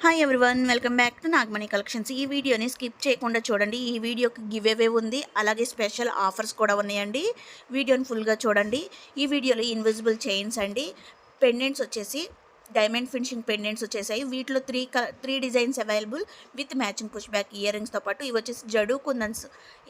Hi everyone welcome back to Nagamani collections ఈ వీడియోని skip చేయకుండా చూడండి. ఈ వీడియోకి గివ్ అవే ఉంది. అలాగే స్పెషల్ ఆఫర్స్ కూడా ఉన్నాయండి. వీడియోని ఫుల్గా చూడండి. ఈ వీడియోలో ఇన్విజిబుల్ చైన్స్ అండి. పెండెంట్స్ వచ్చేసి డైమండ్ ఫినిషింగ్ పెండెంట్స్ వచ్చేసాయి. వీటిలో త్రీ క three designs available with matching push back ear రింగ్స్తో పాటు ఇవి వచ్చేసి జడు కుందన్స్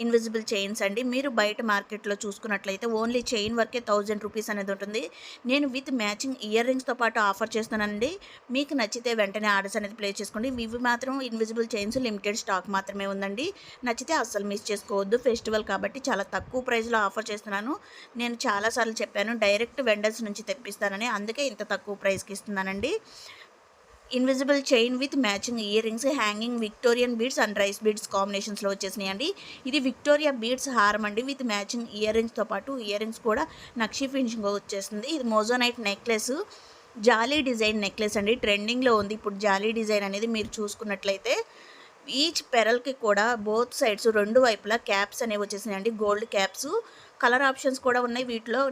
ఇన్విజిబుల్ చైన్స్ అండి. మీరు బయట మార్కెట్లో చూసుకున్నట్లయితే ఓన్లీ చైన్ వరకే థౌజండ్ రూపీస్ అనేది ఉంటుంది. నేను విత్ మ్యాచింగ్ ఇయర్ రింగ్స్తో పాటు ఆఫర్ చేస్తున్నానండి. మీకు నచ్చితే వెంటనే ఆర్డర్స్ అనేది ప్లే చేసుకోండి. ఇవి మాత్రం ఇన్విజిబుల్ చైన్స్ లిమిటెడ్ స్టాక్ మాత్రమే ఉందండి. నచ్చితే అస్సలు మిస్ చేసుకోవద్దు. ఫెస్టివల్ కాబట్టి చాలా తక్కువ ప్రైస్లో ఆఫర్ చేస్తున్నాను. నేను చాలాసార్లు చెప్పాను డైరెక్ట్ వెండర్స్ నుంచి తెప్పిస్తానని. అందుకే ఇంత తక్కువ ప్రైస్కి ఇస్తున్నాను. ఇస్తున్నానండి invisible chain with matching ear rings hanging Victorian beads and rice beads కాంబినేషన్స్లో వచ్చేసినాయి అండి ఇది విక్టోరియా బీడ్స్ హారం అండి. విత్ మ్యాచింగ్ ఇయర్ రింగ్స్తో పాటు ఇయర్ రింగ్స్ కూడా నక్షి ఫినిషింగ్ వచ్చేస్తుంది. ఇది మోజోనైట్ నెక్లెస్ జాలీ డిజైన్ నెక్లెస్ అండి. ట్రెండింగ్లో ఉంది. ఇప్పుడు జాలీ డిజైన్ అనేది మీరు చూసుకున్నట్లయితే ఈచ్ పెరల్కి కూడా బోత్ సైడ్స్ రెండు వైపులా క్యాప్స్ అనేవి వచ్చేసినాయి అండి గోల్డ్ క్యాప్స్ కలర్ ఆప్షన్స్ కూడా ఉన్నాయి. వీటిలో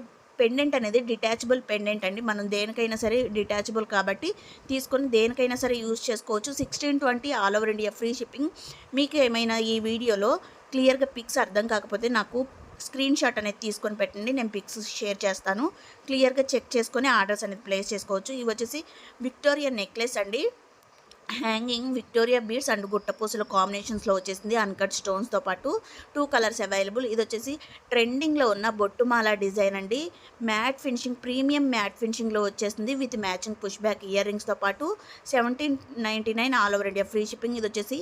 పెండెంట్ అనేది డిటాచబుల్ పెండెంట్ అండి. మనం దేనికైనా సరే డిటాచబుల్ కాబట్టి తీసుకొని దేనికైనా సరే యూజ్ చేసుకోవచ్చు. Sixteen twenty all over India free shipping. మీకు ఏమైనా ఈ వీడియోలో క్లియర్గా పిక్స్ అర్థం కాకపోతే నాకు స్క్రీన్ షాట్ అనేది తీసుకొని పెట్టండి. నేను పిక్స్ షేర్ చేస్తాను. క్లియర్గా చెక్ చేసుకొని ఆర్డర్స్ అనేది ప్లేస్ చేసుకోవచ్చు. ఇవి వచ్చేసి విక్టోరియా నెక్లెస్ అండి. హ్యాంగింగ్ విక్టోరియా బీడ్స్ అండ్ గుట్టపూసల కాంబినేషన్స్లో వచ్చేసింది. అన్కట్ స్టోన్స్తో పాటు టూ కలర్స్ అవైలబుల్ ఇది వచ్చేసి ట్రెండింగ్లో ఉన్న బొట్టుమాల డిజైన్ అండి. మ్యాట్ ఫినిషింగ్ ప్రీమియం మ్యాట్ ఫినిషింగ్లో వచ్చేసింది with matching push back ear రింగ్స్తో పాటు seventeen ninety nine all over India free shipping ఇది వచ్చేసి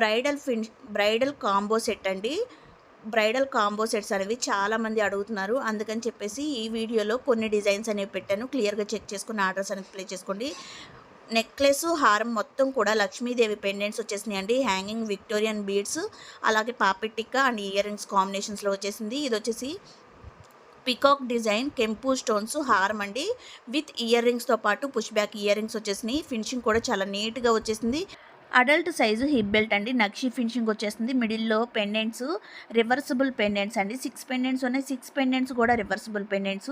బ్రైడల్ ఫిన్ బ్రైడల్ కాంబో సెట్ అండి. బ్రైడల్ కాంబో సెట్స్ అనేవి చాలామంది అడుగుతున్నారు. అందుకని చెప్పేసి ఈ వీడియోలో కొన్ని డిజైన్స్ అనేవి పెట్టాను. క్లియర్గా చెక్ చేసుకుని ఆర్డర్స్ అనేది ప్లే చేసుకోండి. నెక్లెస్ హారం మొత్తం కూడా లక్ష్మీదేవి పెండెంట్స్ వచ్చేసినాయి అండి హ్యాంగింగ్ విక్టోరియన్ బీడ్స్ అలాగే పాపిట్ అండ్ ఇయర్ రింగ్స్ కాంబినేషన్స్లో వచ్చేసింది. ఇది వచ్చేసి పికాక్ డిజైన్ కెంపు స్టోన్స్ హారం అండి. విత్ ఇయర్ రింగ్స్తో పాటు పుష్ బ్యాక్ ఇయర్ రింగ్స్ వచ్చేసినాయి. ఫినిషింగ్ కూడా చాలా నీట్గా వచ్చేసింది. అడల్ట్ సైజు హిప్ బెల్ట్ అండి. నక్షి ఫినిషింగ్ వచ్చేస్తుంది. మిడిల్లో పెండెంట్స్ రివర్సిబుల్ పెండెంట్స్ అండి. సిక్స్ పెండెంట్స్ ఉన్నాయి. సిక్స్ పెండెంట్స్ కూడా రివర్సిబుల్ పెండెంట్స్.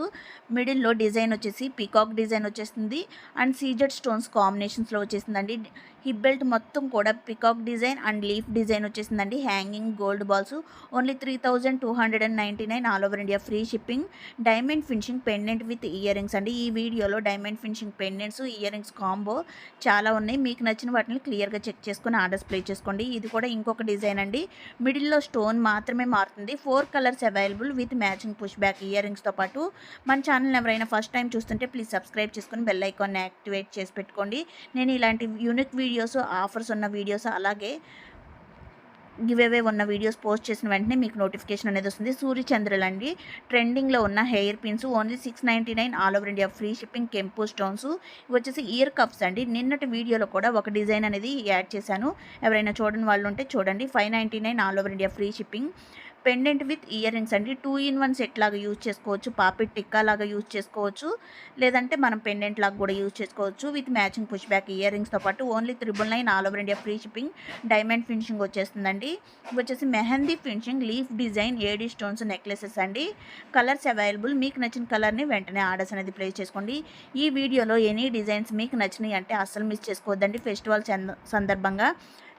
మిడిల్లో డిజైన్ వచ్చేసి పీకాక్ డిజైన్ వచ్చేస్తుంది. అండ్ సీజెడ్ స్టోన్స్ కాంబినేషన్స్లో వచ్చేసిందండి. హిప్ బెల్ట్ మొత్తం కూడా peacock design and leaf design వచ్చేసిందండి. Hanging gold balls only three thousand two hundred and ninety nine all over India free shipping diamond finishing pendant with ear rings అండి. ఈ వీడియోలో diamond finishing pendants ear rings combo చాలా ఉన్నాయి. మీకు నచ్చిన వాటిని క్లియర్గా చెక్ చేసుకుని ఆర్డర్స్ ప్లే చేసుకోండి. ఇది కూడా ఇంకొక డిజైన్ అండి. మిడిల్లో స్టోన్ మాత్రమే మారుతుంది. Four colours available with matching push back ear రింగ్స్తో పాటు. మన ఛానల్ ఎవరైనా ఫస్ట్ టైం చూస్తుంటే ప్లీజ్ సబ్స్క్రైబ్ చేసుకొని బెల్ ఐకాన్ యాక్టివేట్ చేసి పెట్టుకోండి. నేను ఇలాంటి యూనిక్ వీడియోస్ ఆఫర్స్ ఉన్న వీడియోస్ అలాగే గివ్ అవే ఉన్న వీడియోస్ పోస్ట్ చేసిన వెంటనే మీకు నోటిఫికేషన్ అనేది వస్తుంది. సూర్యచంద్రులు అండి. ట్రెండింగ్లో ఉన్న hair pins only six ninety nine all over India. Free shipping కెంపు స్టోన్స్. ఇవి వచ్చేసి ఇయర్ కప్స్ అండి. నిన్నటి వీడియోలో కూడా ఒక డిజైన్ అనేది యాడ్ చేశాను. ఎవరైనా చూడని వాళ్ళు ఉంటే చూడండి. Five ninety nine all over India free shipping. Pendant with ear rings అండి. టూ ఇన్ వన్ సెట్ లాగా యూజ్ చేసుకోవచ్చు. పాపిట్ టిక్కా లాగా యూజ్ చేసుకోవచ్చు. లేదంటే మనం పెండెంట్ లాగా కూడా యూజ్ చేసుకోవచ్చు. With matching push back ear రింగ్స్తో పాటు only triple nine all over India free shipping diamond finishing వచ్చేస్తుందండి. వచ్చేసి mehndi finishing leaf design A D stones necklaces అండి. కలర్స్ అవైలబుల్ మీకు నచ్చిన కలర్ని వెంటనే ఆర్డర్స్ అనేది ప్లేస్ చేసుకోండి. ఈ వీడియోలో ఎనీ డిజైన్స్ మీకు నచ్చినాయి అంటే అస్సలు మిస్ చేసుకోవద్దండి. ఫెస్టివల్ సందర్భంగా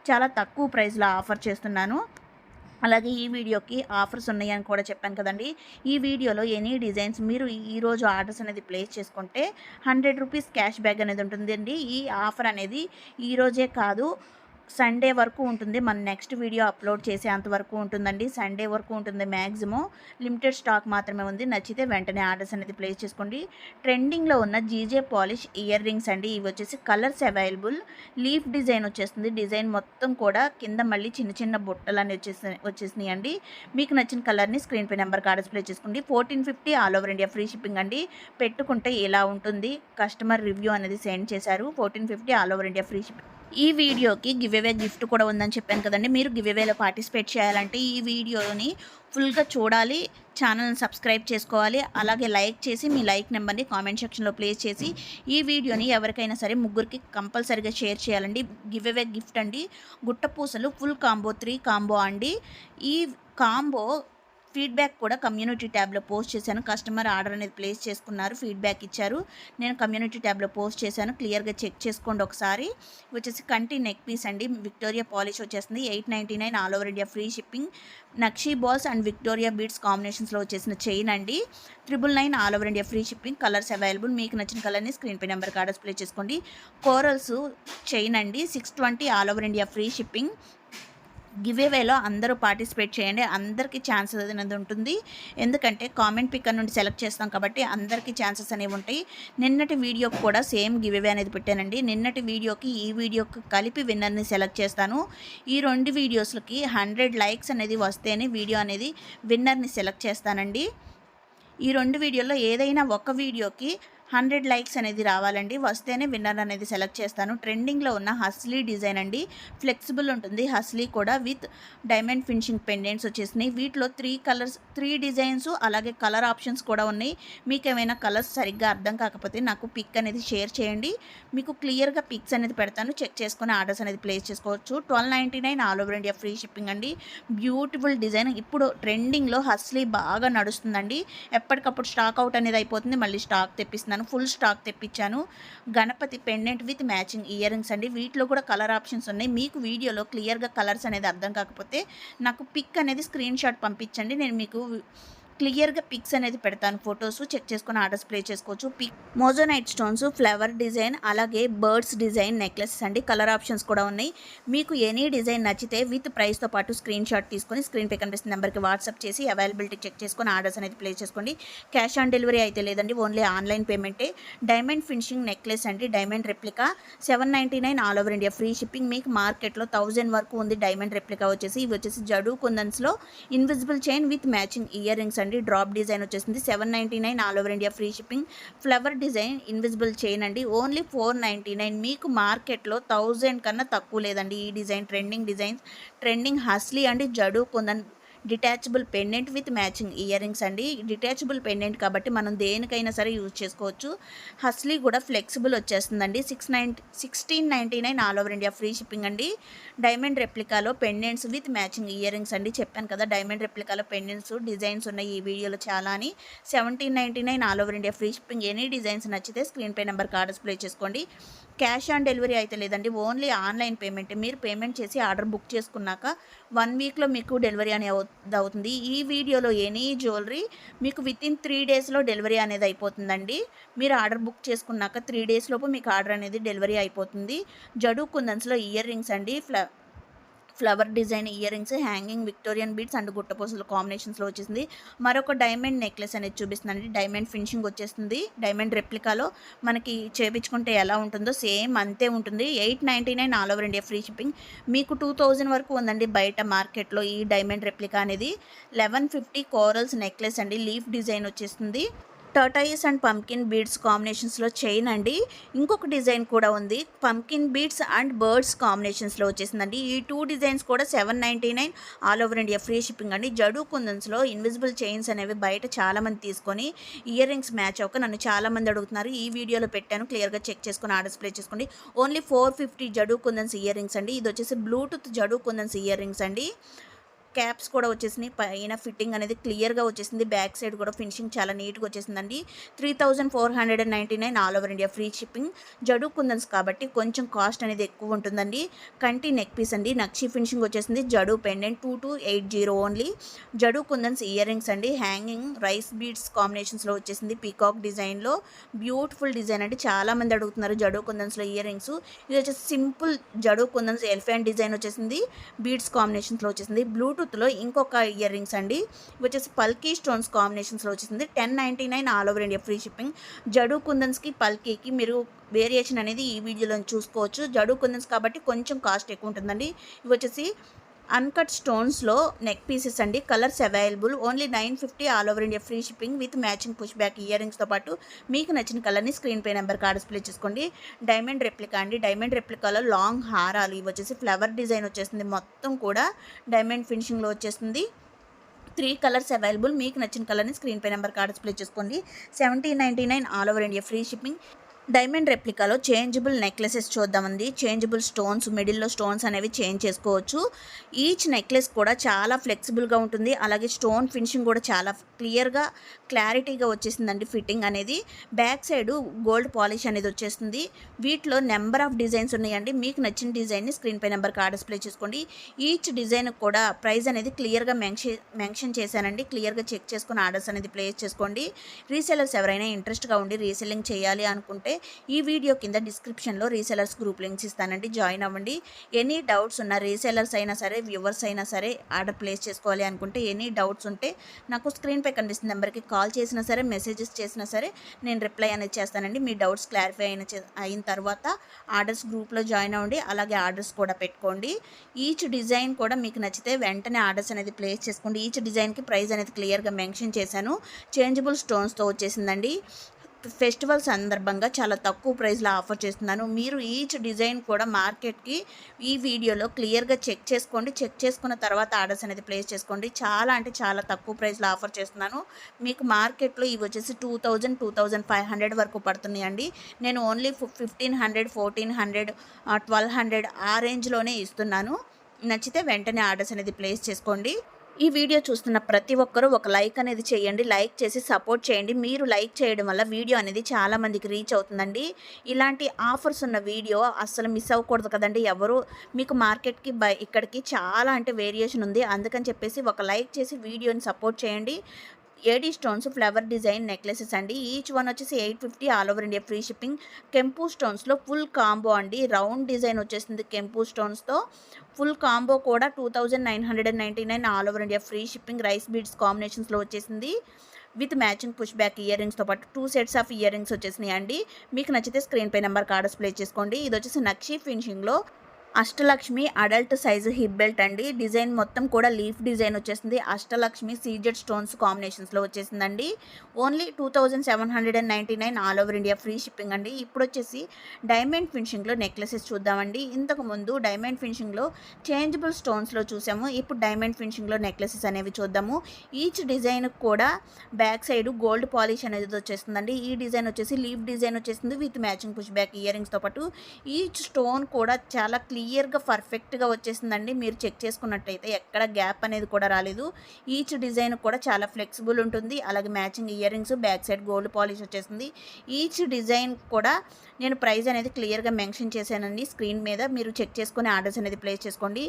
చాలా తక్కువ ప్రైస్లో ఆఫర్ చేస్తున్నాను. అలాగే ఈ వీడియోకి ఆఫర్స్ ఉన్నాయని కూడా చెప్పాను కదండి. ఈ వీడియోలో ఎనీ డిజైన్స్ మీరు ఈరోజు ఆర్డర్స్ అనేది ప్లేస్ చేసుకుంటే హండ్రెడ్ రూపీస్ క్యాష్ బ్యాక్ అనేది ఉంటుందండి. ఈ ఆఫర్ అనేది ఈరోజే కాదు. సండే వరకు ఉంటుంది. మన నెక్స్ట్ వీడియో అప్లోడ్ చేసేంత వరకు ఉంటుందండి. సండే వరకు ఉంటుంది మ్యాక్సిమం లిమిటెడ్ స్టాక్ మాత్రమే ఉంది. నచ్చితే వెంటనే ఆర్డర్స్ అనేది ప్లేస్ చేసుకోండి. ట్రెండింగ్లో ఉన్న జీజే పాలిష్ ఇయర్ రింగ్స్ అండి. ఇవి వచ్చేసి కలర్స్ అవైలబుల్. లీఫ్ డిజైన్ వచ్చేస్తుంది. డిజైన్ మొత్తం కూడా కింద మళ్ళీ చిన్న చిన్న బుట్టలు అని వచ్చేసి వచ్చేసినాయి అండి. మీకు నచ్చిన కలర్ని స్క్రీన్ పై నెంబర్కి ఆర్డర్స్ ప్లేస్ చేసుకోండి. Fourteen fifty all over India free shipping అండి. పెట్టుకుంటే ఇలా ఉంటుంది. కస్టమర్ రివ్యూ అనేది సెండ్ చేశారు. Fourteen fifty all over India free shipping. ఈ వీడియోకి గివ్ అవే గిఫ్ట్ కూడా ఉందని చెప్పాను కదండి. మీరు గివ్ అవేలో పార్టిసిపేట్ చేయాలంటే ఈ వీడియోని ఫుల్గా చూడాలి ఛానల్ని సబ్స్క్రైబ్ చేసుకోవాలి అలాగే లైక్ చేసి మీ లైక్ నెంబర్ని కామెంట్ సెక్షన్లో ప్లేస్ చేసి ఈ వీడియోని ఎవరికైనా సరే ముగ్గురికి కంపల్సరీగా షేర్ చేయాలండి. గివ్ అవే గిఫ్ట్ అండి. గుట్టపూసలు ఫుల్ కాంబో త్రీ కాంబో అండి. ఈ కాంబో ఫీడ్బ్యాక్ కూడా కమ్యూనిటీ ట్యాబ్లో పోస్ట్ చేశాను. కస్టమర్ ఆర్డర్ అనేది ప్లేస్ చేసుకున్నారు. ఫీడ్బ్యాక్ ఇచ్చారు. నేను కమ్యూనిటీ ట్యాబ్లో పోస్ట్ చేశాను. క్లియర్గా చెక్ చేసుకోండి ఒకసారి. వచ్చేసి కంటి నెక్ పీస్ అండి. విక్టోరియా పాలిష్ వచ్చేసింది. Eight ninety nine all over India free shipping. Nakshi balls and Victoria beads కాంబినేషన్స్లో వచ్చేసిన చైన్ అండి. Triple nine all over India free shipping. Colours available. మీకు నచ్చిన కలర్ని స్క్రీన్ పై నెంబర్ కార్డ్ డిస్ప్లే చేసుకోండి. కోరల్స్ చైన్ అండి. Six twenty all over India free shipping. గివేవేలో అందరూ పార్టిసిపేట్ చేయండి. అందరికీ ఛాన్సెస్ అనేది ఉంటుంది. ఎందుకంటే కామెంట్ పిక్కర్ నుండి సెలెక్ట్ చేస్తాం కాబట్టి అందరికీ ఛాన్సెస్ అనేవి ఉంటాయి. నిన్నటి వీడియోకి కూడా సేమ్ గివేవే అనేది పెట్టానండి. నిన్నటి వీడియోకి ఈ వీడియోకి కలిపి విన్నర్ని సెలెక్ట్ చేస్తాను. ఈ రెండు వీడియోస్లకి హండ్రెడ్ లైక్స్ అనేది వస్తేనే వీడియో అనేది విన్నర్ని సెలెక్ట్ చేస్తానండి. ఈ రెండు వీడియోల్లో ఏదైనా ఒక వీడియోకి హండ్రెడ్ లైక్స్ అనేది రావాలండి. వస్తేనే విన్నర్ అనేది సెలెక్ట్ చేస్తాను. ట్రెండింగ్లో ఉన్న హస్లీ డిజైన్ అండి. ఫ్లెక్సిబుల్ ఉంటుంది. హస్లీ కూడా విత్ డైమండ్ ఫినిషింగ్ పెండెంట్స్ వచ్చేసినాయి. వీటిలో త్రీ కలర్స్ త్రీ డిజైన్స్ అలాగే కలర్ ఆప్షన్స్ కూడా ఉన్నాయి. మీకు ఏమైనా కలర్స్ సరిగ్గా అర్థం కాకపోతే నాకు పిక్ అనేది షేర్ చేయండి. మీకు క్లియర్గా పిక్స్ అనేది పెడతాను. చెక్ చేసుకుని ఆర్డర్స్ అనేది ప్లేస్ చేసుకోవచ్చు. Twelve ninety nine all over India free shipping అండి. Beautiful design. ఇప్పుడు ట్రెండింగ్లో హస్లీ బాగా నడుస్తుందండి. ఎప్పటికప్పుడు స్టాక్ అవుట్ అనేది అయిపోతుంది. మళ్ళీ స్టాక్ తెప్పిస్తున్నాను. ఫుల్ స్టాక్ తెప్పించాను. Ganapati pendant with matching earrings అండి. వీటిలో కూడా కలర్ ఆప్షన్స్ ఉన్నాయి. మీకు వీడియోలో క్లియర్గా కలర్స్ అనేది అర్థం కాకపోతే నాకు పిక్ అనేది స్క్రీన్ షాట్ పంపించండి. నేను మీకు క్లియర్గా పిక్స్ అనేది పెడతాను. ఫొటోస్ చెక్ చేసుకొని ఆర్డర్స్ ప్లే చేసుకోవచ్చు. Pick moissanite stones flower design అలాగే బర్డ్స్ డిజైన్ నెక్లెసెస్ అండి. కలర్ ఆప్షన్స్ కూడా ఉన్నాయి. మీకు ఎనీ డిజైన్ నచ్చితే విత్ ప్రైస్తో పాటు స్క్రీన్ షాట్ తీసుకొని స్క్రీన్ పే కనిపిస్తున్న నెంబర్కి వాట్సాప్ చేసి అవైలబిలిటీ చెక్ చేసుకొని ఆర్డర్స్ అనేది ప్లేస్ చేసుకోండి. క్యాష్ ఆన్ డెలివరీ అయితే లేదండి. ఓన్లీ ఆన్లైన్ పేమెంటే. డైమండ్ ఫినిషింగ్ నెక్లెస్ అండి. Diamond replica. Seven ninety nine all over India. Free shipping. మీకు మార్కెట్లో థౌజండ్ వరకు ఉంది డైమండ్ రెప్లికా వచ్చేసి. ఇవి వచ్చేసి జడు కుందన్స్లో invisible chain with matching earrings అండి. డ్రాప్ డిజైన్ వచ్చేసింది. Seven ninety nine all over India free shipping. Flower design invisible chain అండి. Only four ninety nine. మీకు మార్కెట్లో థౌజండ్ కన్నా తక్కువ లేదండి ఈ డిజైన్. Trending designs. ట్రెండింగ్ హస్లీ అండి జడు kundan detachable pendant with matching earrings అండి. డిటాచబుల్ పెండెంట్ కాబట్టి మనం దేనికైనా సరే యూజ్ చేసుకోవచ్చు. హస్లీ కూడా ఫ్లెక్సిబుల్ వచ్చేస్తుందండి. Six nine sixteen ninety nine all over India free shipping అండి. డైమండ్ రెప్లికాలో pendants with matching ear rings అండి. చెప్పాను కదా డైమండ్ రెప్లికాలో పెండెంట్స్ డిజైన్స్ ఉన్నాయి ఈ వీడియోలో చాలా అని. Seventeen ninety nine all over India free shipping any designs నచ్చితే స్క్రీన్ పే నెంబర్ ఆర్డర్స్ ప్లే చేసుకోండి. క్యాష్ ఆన్ డెలివరీ అయితే లేదండి. Only online payment. మీరు పేమెంట్ చేసి ఆర్డర్ బుక్ చేసుకున్నాక వన్ వీక్లో మీకు డెలివరీ అనేది అవుతుంది. ఈ వీడియోలో ఎనీ జ్యువెలరీ మీకు విత్ ఇన్ త్రీ డేస్లో డెలివరీ అనేది అయిపోతుందండి. మీరు ఆర్డర్ బుక్ చేసుకున్నాక త్రీ డేస్ లోపు మీకు ఆర్డర్ అనేది డెలివరీ అయిపోతుంది. జడు కుందన్స్లో ఇయర్ రింగ్స్ అండి. ఫ్ల flower design earrings hanging Victorian beads and గుట్టపోసల కాంబినేషన్స్లో వచ్చేసింది. మరొక డైమండ్ నెక్లెస్ అనేది చూపిస్తుందండి. డైమండ్ ఫినిషింగ్ వచ్చేస్తుంది. డైమండ్ రెప్లికాలో మనకి చేపించుకుంటే ఎలా ఉంటుందో సేమ్ అంతే ఉంటుంది. Eight ninety nine all over India free shipping. మీకు టూ థౌజండ్ వరకు ఉందండి బయట మార్కెట్లో ఈ డైమండ్ రెప్లికా అనేది. లెవెన్ ఫిఫ్టీ కోరల్స్ నెక్లెస్ అండి. లీఫ్ డిజైన్ వచ్చేస్తుంది. టర్టైస్ అండ్ పంకిన్ బీడ్స్ కాంబినేషన్స్లో చైన్ అండి ఇంకొక డిజైన్ కూడా ఉంది. పంకిన్ బీడ్స్ అండ్ బర్డ్స్ కాంబినేషన్స్లో వచ్చేసిందండి. ఈ టూ డిజైన్స్ కూడా seven ninety nine all over India free shipping అండి. జడు కుందన్స్లో ఇన్విజిబుల్ చైన్స్ అనేవి బయట చాలామంది తీసుకొని ఇయర్ రింగ్స్ మ్యాచ్ అవ్వక నన్ను చాలామంది అడుగుతున్నారు. ఈ వీడియోలో పెట్టాను. క్లియర్గా చెక్ చేసుకొని ఆర్డర్స్ ప్లే చేసుకోండి. Only four fifty జడు kundans ear rings అండి. ఇది వచ్చేసి బ్లూటూత్ జడు కుందన్స్ ఇయర్ రింగ్స్ అండి. క్యాప్స్ కూడా వచ్చేసినాయి. పైన ఫిట్టింగ్ అనేది క్లియర్గా వచ్చేసింది. బ్యాక్ సైడ్ కూడా ఫినిషింగ్ చాలా నీట్గా వచ్చేసిందండి. Three thousand four hundred and ninety nine all over India free shipping. జడు kundans కాబట్టి కొంచెం కాస్ట్ అనేది ఎక్కువ ఉంటుందండి. కంటి నెక్ పీస్ అండి. నక్షి ఫినిషింగ్ వచ్చేసింది. జడు pendant two two eight zero only. జడు kundans ear rings అండి. హ్యాంగింగ్ రైస్ బీడ్స్ కాంబినేషన్స్లో వచ్చేసింది. పీకాక్ డిజైన్లో బ్యూటిఫుల్ డిజైన్ అండి. చాలామంది అడుగుతున్నారు జడు కుందన్స్లో ఇయర్ రింగ్స్. ఇది వచ్చేసి సింపుల్ జడు కుందన్స్ ఎలిఫెంట్ డిజైన్ వచ్చేసింది. బీడ్స్ కాంబినేషన్స్లో వచ్చేసింది. బ్లూ బ్లూటూత్లో ఇంకొక ఇయర్ రింగ్స్ అండి ఇవి వచ్చేసి పల్కీ స్టోన్స్ కాంబినేషన్స్లో వచ్చేసింది. Ten ninety nine all over India free shipping. జడు కుందన్స్కి పల్కీకి మీరు వేరియేషన్ అనేది ఈ వీడియోలో చూసుకోవచ్చు. జడు కుందన్స్ కాబట్టి కొంచెం కాస్ట్ ఎక్కువ ఉంటుందండి. ఇవి వచ్చేసి అన్కట్ స్టోన్స్లో నెక్ పీసెస్ అండి. Colours available only nine fifty all over India free shipping with matching push back ear రింగ్స్తో పాటు మీకు నచ్చిన కలర్ని స్క్రీన్ పే నెంబర్ కార్డ్ డిస్ప్లే చేసుకోండి. డైమండ్ రెప్లికా అండి. డైమండ్ రెప్లికాలో లాంగ్ హారాలు ఇవి వచ్చేసి ఫ్లవర్ డిజైన్ వచ్చేస్తుంది. మొత్తం కూడా డైమండ్ ఫినిషింగ్లో వచ్చేస్తుంది. త్రీ కలర్స్ అవైలబుల్ మీకు నచ్చిన కలర్ని స్క్రీన్ పే నెంబర్ కార్డ్ డిస్ప్లే చేసుకోండి. Seventeen ninety nine all over India free shipping diamond రెప్లికాలో changeable necklaces చూద్దామండి. చేంజబుల్ స్టోన్స్ మిడిల్లో స్టోన్స్ అనేవి చేంజ్ చేసుకోవచ్చు. ఈచ్ నెక్లెస్ కూడా చాలా ఫ్లెక్సిబుల్గా ఉంటుంది. అలాగే స్టోన్ ఫినిషింగ్ కూడా చాలా క్లియర్గా క్లారిటీగా వచ్చేసిందండి ఫిట్టింగ్ అనేది. బ్యాక్ సైడ్ గోల్డ్ పాలిష్ అనేది వచ్చేస్తుంది. వీటిలో నెంబర్ ఆఫ్ డిజైన్స్ ఉన్నాయండి. మీకు నచ్చిన డిజైన్ని స్క్రీన్ పై నెంబర్కి ఆర్డర్స్ చేసుకోండి. ఈచ్ డిజైన్ కూడా ప్రైస్ అనేది క్లియర్గా మెన్షన్ మెన్షన్ చేశానండి. క్లియర్గా చెక్ చేసుకుని ఆర్డర్స్ అనేది ప్లేస్ చేసుకోండి. రీసెలర్స్ ఎవరైనా ఇంట్రెస్ట్గా ఉండి రీసెల్లింగ్ చేయాలి అనుకుంటే ఈ వీడియో కింద డిస్క్రిప్షన్లో రీసెలర్స్ గ్రూప్ లింక్స్ ఇస్తానండి. జాయిన్ అవ్వండి. ఎనీ డౌట్స్ ఉన్న రీసెలర్స్ అయినా సరే వ్యూవర్స్ అయినా సరే ఆర్డర్ ప్లేస్ చేసుకోవాలి అనుకుంటే ఎనీ డౌట్స్ ఉంటే నాకు స్క్రీన్పై కనిపిస్తున్న నెంబర్కి కాల్ చేసినా సరే మెసేజెస్ చేసినా సరే నేను రిప్లై అనేది చేస్తానండి. మీ డౌట్స్ క్లారిఫై అయిన అయిన తర్వాత ఆర్డర్స్ గ్రూప్లో జాయిన్ అవ్వండి. అలాగే ఆర్డర్స్ కూడా పెట్టుకోండి. ఈచ్ డిజైన్ కూడా మీకు నచ్చితే వెంటనే ఆర్డర్స్ అనేది ప్లేస్ చేసుకోండి. ఈచ్ డిజైన్కి ప్రైస్ అనేది క్లియర్గా మెన్షన్ చేశాను. చేంజబుల్ స్టోన్స్తో వచ్చేసిందండి. ఫెస్టివల్ సందర్భంగా చాలా తక్కువ ప్రైస్లో ఆఫర్ చేస్తున్నాను. మీరు ఈచ్ డిజైన్ కూడా మార్కెట్కి ఈ వీడియోలో క్లియర్గా చెక్ చేసుకోండి. చెక్ చేసుకున్న తర్వాత ఆర్డర్స్ అనేది ప్లేస్ చేసుకోండి. చాలా అంటే చాలా తక్కువ ప్రైస్లో ఆఫర్ చేస్తున్నాను. మీకు మార్కెట్లో ఇవి వచ్చేసి two thousand two thousand five hundred వరకు పడుతున్నాయండి. నేను only fifteen hundred fourteen hundred twelve hundred ఆ రేంజ్లోనే ఇస్తున్నాను. నచ్చితే వెంటనే ఆర్డర్స్ అనేది ప్లేస్ చేసుకోండి. ఈ వీడియో చూస్తున్న ప్రతి ఒక్కరూ ఒక లైక్ అనేది చేయండి లైక్ చేసి సపోర్ట్ చేయండి. మీరు లైక్ చేయడం వల్ల వీడియో అనేది చాలామందికి రీచ్ అవుతుందండి. ఇలాంటి ఆఫర్స్ ఉన్న వీడియో అస్సలు మిస్ అవ్వకూడదు కదండి. ఎవరు మీకు మార్కెట్కి బై ఇక్కడికి చాలా అంటే వేరియేషన్ ఉంది. అందుకని చెప్పేసి ఒక లైక్ చేసి వీడియోని సపోర్ట్ చేయండి. AD stones flower design necklaces అండి. ఈచ్ వన్ వచ్చేసి eight fifty all over India free shipping కెంపు స్టోన్స్లో ఫుల్ కాంబో అండి. రౌండ్ డిజైన్ వచ్చేసింది కెంపు స్టోన్స్తో ఫుల్ కాంబో కూడా two thousand nine hundred and ninety nine all over India free shipping rice beads కాంబినేషన్స్లో వచ్చేసింది. With matching push back ear రింగ్స్తో పాటు two sets of ear rings వచ్చేసినాయి అండి. మీకు నచ్చితే స్క్రీన్ పై నెంబర్ కార్డ్స్ ప్లే చేసుకోండి. ఇది వచ్చేసి నక్షి ఫినిషింగ్లో Ashtalakshmi adult size hip belt అండి. డిజైన్ మొత్తం కూడా లీఫ్ డిజైన్ వచ్చేసింది. అష్టలక్ష్మి సీజెడ్ స్టోన్స్ కాంబినేషన్స్లో వచ్చేసిందండి. Only two thousand seven hundred and ninety nine all over India free shipping అండి. ఇప్పుడు వచ్చేసి డైమండ్ ఫినిషింగ్లో నెక్లెసెస్ చూద్దామండి. ఇంతకు ముందు డైమండ్ ఫినిషింగ్లో చేంజబుల్ స్టోన్స్లో చూసాము. ఇప్పుడు డైమండ్ ఫినిషింగ్లో నెక్లెసెస్ అనేవి చూద్దాము. ఈచ్ డిజైన్ కూడా బ్యాక్ సైడ్ గోల్డ్ పాలిష్ అనేది వచ్చేస్తుందండి ఈ డిజైన్ వచ్చేసి లీఫ్ డిజైన్ వచ్చేసింది with matching push back ear రింగ్స్తో పాటు. ఈచ్ స్టోన్ కూడా చాలా క్లియర్గా పర్ఫెక్ట్గా వచ్చేసిందండి. మీరు చెక్ చేసుకున్నట్టయితే ఎక్కడ గ్యాప్ అనేది కూడా రాలేదు. ఈచ్ డిజైన్ కూడా చాలా ఫ్లెక్సిబుల్ ఉంటుంది. అలాగే matching earrings back side gold polish వచ్చేసింది. ఈచ్ డిజైన్ కూడా నేను ప్రైస్ అనేది క్లియర్గా మెన్షన్ చేశానండి. స్క్రీన్ మీద మీరు చెక్ చేసుకుని ఆర్డర్స్ అనేది ప్లేస్ చేసుకోండి.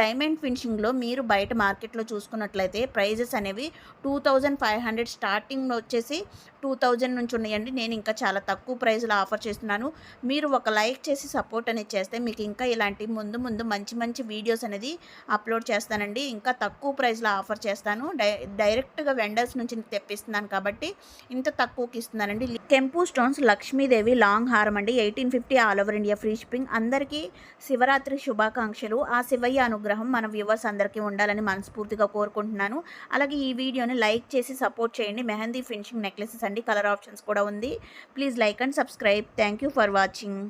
డైమండ్ ఫినిషింగ్లో మీరు బయట మార్కెట్లో చూసుకున్నట్లయితే ప్రైజెస్ అనేవి two thousand five hundred starting వచ్చేసి టూ థౌజండ్ నుంచి ఉన్నాయండి. నేను ఇంకా చాలా తక్కువ ప్రైస్లో ఆఫర్ చేస్తున్నాను. మీరు ఒక లైక్ చేసి సపోర్ట్ అనేది చేస్తే మీకు ఇంకా ఇలా ఇలాంటి ముందు ముందు మంచి మంచి వీడియోస్ అనేది అప్లోడ్ చేస్తానండి. ఇంకా తక్కువ ప్రైస్లో ఆఫర్ చేస్తాను. డై డైరెక్ట్గా వెండర్స్ నుంచి తెప్పిస్తున్నాను కాబట్టి ఇంత తక్కువకి ఇస్తున్నానండి. కెంపు స్టోన్స్ లక్ష్మీదేవి లాంగ్ హారం అండి. Eighteen fifty all over India free shipping. అందరికీ శివరాత్రి శుభాకాంక్షలు. ఆ శివయ్య అనుగ్రహం మన వ్యూవర్స్ అందరికీ ఉండాలని మనస్ఫూర్తిగా కోరుకుంటున్నాను. అలాగే ఈ వీడియోని లైక్ చేసి సపోర్ట్ చేయండి. మెహందీ ఫినిషింగ్ నెక్లెసెస్ అండి. కలర్ ఆప్షన్స్ కూడా ఉంది. Please like and subscribe. Thank you for watching.